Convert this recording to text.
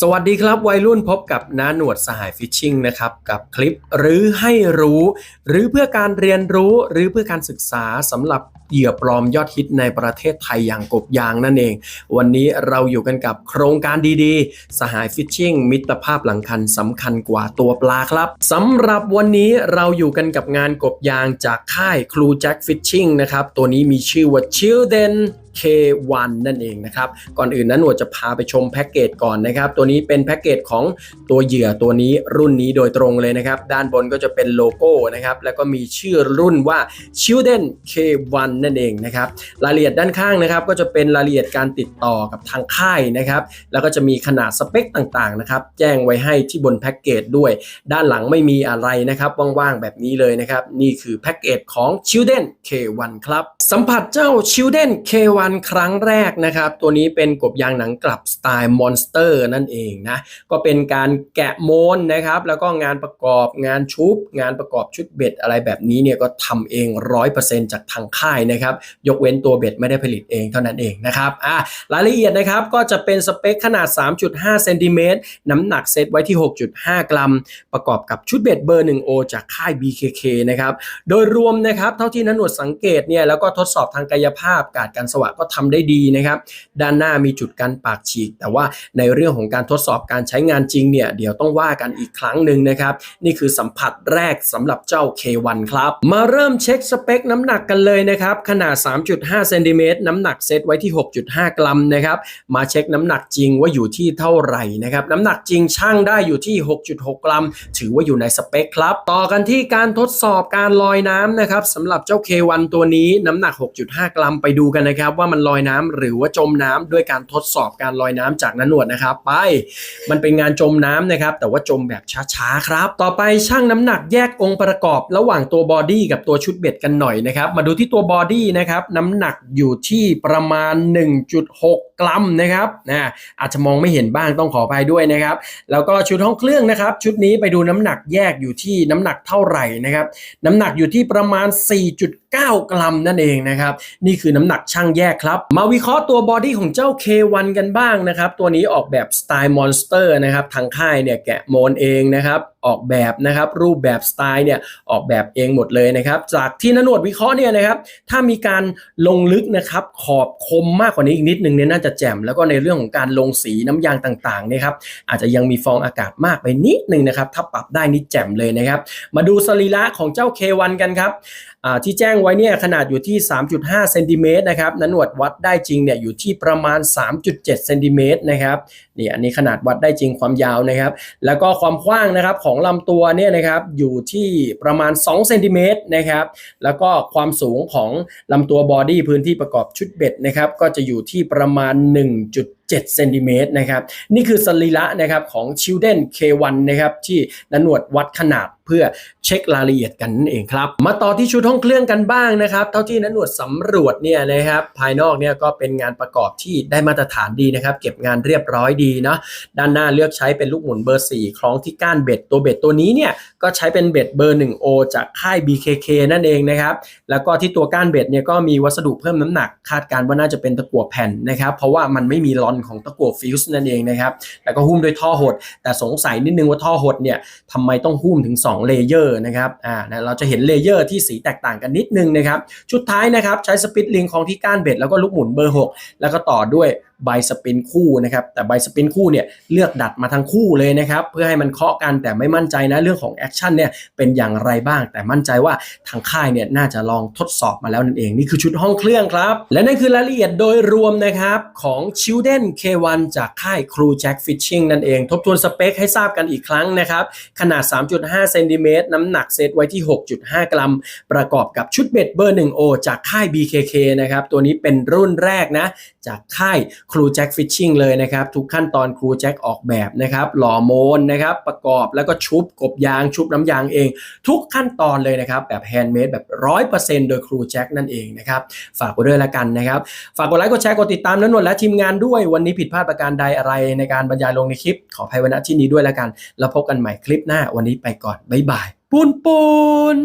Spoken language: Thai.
สวัสดีครับวัยรุ่นพบกับน้าหนวดสหายฟิชชิงนะครับกับคลิปหรือให้รู้ หรือเพื่อการเรียนรู้หรือเพื่อการศึกษาสำหรับเหยื่อปลอมยอดฮิตในประเทศไทยอย่างกบยางนั่นเอง วันนี้เราอยู่กันกับโครงการดีๆ สหายฟิชชิงมิตรภาพหลังคันสำคัญกว่าตัวปลาครับสำหรับวันนี้เราอยู่กันกับงานกบยางจากค่ายครูแจ็คฟิชชิงนะครับตัวนี้มีชื่อว่า Children K1 นั่นเองนะครับ ก่อนอื่นนั้นหนวดจะพาไปชมแพ็กเกจก่อนนะครับ ตัวนี้เป็นแพ็กเกจของตัวเหยื่อตัวนี้รุ่นนี้โดยตรงเลยนะครับ ด้านบนก็จะเป็นโลโก้นะครับ แล้วก็มีชื่อรุ่นว่า Children K1 นั่นเองนะครับ รายละเอียดด้านข้างนะครับ ก็จะเป็นรายละเอียดการติดต่อกับทางค่ายนะครับ แล้วก็จะมีขนาดสเปคต่างๆนะครับ แจ้งไว้ให้ที่บนแพ็กเกจด้วย ด้านหลังไม่มีอะไรนะครับ ว่างๆแบบนี้เลยนะครับ นี่คือแพ็กเกจของ Children K1 ครับ สัมผัสเจ้า Children K1 ครั้งแรกนะครับ ตัวนี้เป็นกบยางหนังกลับสไตล์มอนสเตอร์นั่นเองนะ ก็เป็นการแกะโมนนะครับ แล้วก็งานประกอบงานชุบ งานประกอบชุดเบ็ดอะไรแบบนี้เนี่ยก็ทำเอง 100%จากทางค่ายนะครับ ยกเว้นตัวเบ็ดไม่ได้ผลิตเองเท่านั้นเองนะครับอะรายละเอียดนะครับก็จะเป็นสเปคขนาด 3.5เซนติเมตรน้ำหนักเซตไว้ที่ 6.5 กรัม ประกอบกับชุดเบ็ดเบอร์ 1O จากค่าย BKK นะครับ โดยรวมนะครับเท่าที่นันหนวดสังเกตเนี่ยแล้วก็ทดสอบทางกายภาพ การกันสวะก็ทำได้ดีนะครับ ด้านหน้ามีจุดกันปากฉีก แต่ว่าในเรื่องของการทดสอบการใช้งานจริงเนี่ยเดี๋ยวต้องว่ากันอีกครั้งหนึ่งนะครับ นี่คือสัมผัสแรกสำหรับเจ้า K1 ครับ มาเริ่มเช็คสเปคน้ำหนักกันเลยนะครับ ขนาด 3.5เซนติเมตรน้ำหนักเซตไว้ที่ 6.5 กรัมนะครับ มาเช็คน้ำหนักจริงว่าอยู่ที่เท่าไหร่นะครับน้ำหนักจริงช่างได้อยู่ที่ 6.6 กรัม ถือว่าอยู่ในสเปคครับ ต่อกันที่การทดสอบการลอยน้ำนะครับสำหรับเจ้า K1 ตัวนี้น้ำหนัก 6.5 กรัมไปดูกันนะครับว่าว่ามันลอยน้ำหรือว่าจมน้ำด้วยการทดสอบการลอยน้ำจากนันหนวดนะครับ ไป มันเป็นงานจมน้ำนะครับ แต่ว่าจมแบบช้าๆครับ ต่อไปช่างน้ำหนักแยกองค์ประกอบ ระหว่างตัวบอดี้กับตัวชุดเบ็ดกันหน่อยนะครับ มาดูที่ตัวบอดี้นะครับน้ำหนักอยู่ที่ประมาณ 1.6กรัมนะครับนะอาจจะมองไม่เห็นบ้างต้องขออภัยด้วยนะครับ แล้วก็ชุดห้องเครื่องนะครับ ชุดนี้ไปดูน้ำหนักแยกอยู่ที่น้ำหนักเท่าไหร่นะครับ น้ำหนักอยู่ที่ประมาณ 4.9 9 กรัมนั่นเองนะครับ นี่คือน้ำหนักช่างแยกครับ มาวิเคราะห์ตัวบอดี้ของเจ้า K1 กันบ้างนะครับ ตัวนี้ออกแบบสไตล์มอนสเตอร์นะครับทางค่ายเนี่ยแกะโมนเองนะครับ ออกแบบนะครับรูปแบบสไตล์เนี่ยออกแบบเองหมดเลยนะครับจากที่นนวดวิเคราะห์เนี่ยนะครับถ้ามีการลงลึกนะครับขอบคมมากกว่านี้อีกนิดนึงเนี่ยน่าจะแจ่มแล้วก็ในเรื่องของการลงสีน้ำยางต่างๆเนี่ยครับอาจจะยังมีฟองอากาศมากไปนิดนึงนะครับถ้าปรับได้นี่แจ่มเลยนะครับ มาดูสรีระของเจ้า K1 กันครับที่แจ้งไว้เนี่ยขนาดอยู่ที่ 3.5เซนติเมตรนะครับนนหนวดวัดได้จริงเนี่ยอยู่ที่ประมาณ 3.7เซนติเมตรนะครับนี่อันนี้ขนาดวัดได้จริงความยาวนะครับ แล้วก็ความกว้างนะครับของของลำตัวเนี่ยนะครับอยู่ที่ประมาณ2เซนติเมตรนะครับแล้วก็ความสูงของลำตัวบอดี้พื้นที่ประกอบชุดเบ็ดนะครับก็จะอยู่ที่ประมาณ 1.7 เซนติเมตรนะครับนี่คือสรีระนะครับของ Children K1 นะครับที่นันหนวดวัดขนาดเพื่อเช็ครายละเอียดกันนั่นเองครับ มาต่อที่ชุดห้องเครื่องกันบ้างนะครับ เท่าที่นันหนวดสำรวจเนี่ยนะครับภายนอกเนี่ยก็เป็นงานประกอบที่ได้มาตรฐานดีนะครับ เก็บงานเรียบร้อยดีเนาะด้านหน้าเลือกใช้เป็นลูกหมุนเบอร์ 4 คล้องที่ก้านเบ็ดตัวเบ็ดตัวนี้เนี่ยก็ใช้เป็นเบ็ดเบอร์ 1O จากค่าย BKK นั่นเองนะครับแล้วก็ที่ตัวก้านเบ็ดเนี่ยก็มีวัสดุเพิ่มน้ำหนัก คาดการณ์ว่าน่าจะเป็นตะกั่วแผ่นนะครับ เพราะว่ามันไม่มีลอนของตะกั่วฟิวส์นั่นเองนะครับแล้วก็หุ้มด้วยท่อหด แต่สงสัยนิดนึงว่าท่อหดเนี่ยทำไมต้องหุ้มถึง2เลเยอร์นะครับอ่านะเราจะเห็นเลเยอร์ที่สีแตกต่างกันนิดนึงนะครับชุดท้ายนะครับใช้สปิตลิงของที่ก้านเบ็ดแล้วก็ลูกหมุนเบอร์ 6 แล้วก็ต่อด้วยใบสปินคู่นะครับแต่ใบสปินคู่เนี่ยเลือกดัดมาทั้งคู่เลยนะครับเพื่อให้มันเคาะกันแต่ไม่มั่นใจนะเรื่องของแอคชั่นเนี่ยเป็นอย่างไรบ้าง แต่มั่นใจว่าทางค่ายเนี่ยน่าจะลองทดสอบมาแล้วนั่นเองนี่คือชุดห้องเครื่องครับ และนั่นคือรายละเอียดโดยรวมนะครับของ Children K1 จากค่ายครูแจ็คฟิชชิงนั่นเอง ทบทวนสเปคให้ทราบกันอีกครั้งนะครับ ขนาด 3.5 เซนติเมตรน้ำหนักเซตไว้ที่ 6.5 กรัม ประกอบกับชุดเบ็ดเบอร์ 1O จากค่าย BKK นะครับ ตัวนี้เป็นรุ่นแรกนะ จากค่ายครูแจ็คฟิชชิงเลยนะครับ ทุกขั้นตอนครูแจ็คออกแบบนะครับ หล่อโมนนะครับ ประกอบแล้วก็ชุบกบยาง ชุบน้ำยางเอง ทุกขั้นตอนเลยนะครับ แบบแฮนด์เมดแบบ 100%โดยครูแจ็คนั่นเองนะครับ ฝากไว้ด้วยละกันนะครับ ฝากกดไลค์ กดแชร์ กดติดตามนันนวลและทีมงานด้วยวันนี้ผิดพลาดประการใดอะไรในการบรรยายลงในคลิป ขออภัยวันที่นี้ด้วยแล้วกัน แล้วพบกันใหม่คลิปหน้าวันนี้ไปก่อนบ๊ายบายปูนปูน